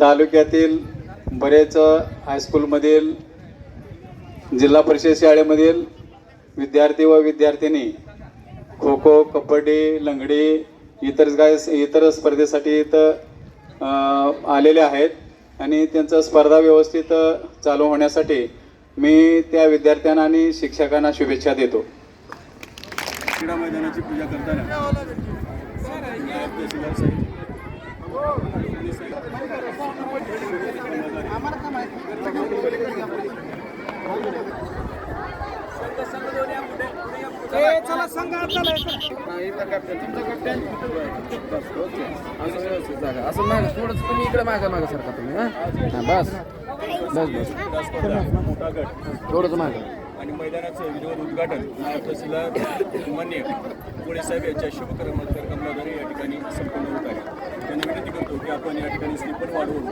तालुक्यातील बरेच हायस्कूलमधील जिल्हा परिषद शाळेमधील विद्यार्थी व विद्यार्थिनी खो खो कबड्डी लंगडी इतर काय इतर स्पर्धेसाठी इथं आलेले आहेत. आणि त्यांचं स्पर्धा व्यवस्थित चालू होण्यासाठी मी त्या विद्यार्थ्यांना आणि शिक्षकांना शुभेच्छा देतो. क्रीडा मैदानाची पूजा करताना नायब तहसीलदार साहेब पोलीस साहेब, असं माग थोडंच तुम्ही इकडे मागा मागा सारखा तुम्ही हा? हा, बस. बस बस. मोठा गट थोडंच मागा. आणि मैदानाचं विधिवत उद्घाटन. नायब तहसीलदार मान्य पुणे साहेब यांच्या शुभकर्मांतर कमलाद्वारे या ठिकाणी संपन्न होत आहे. त्यांना विनंती करतो की आपण या ठिकाणी स्लीपर वाढवून.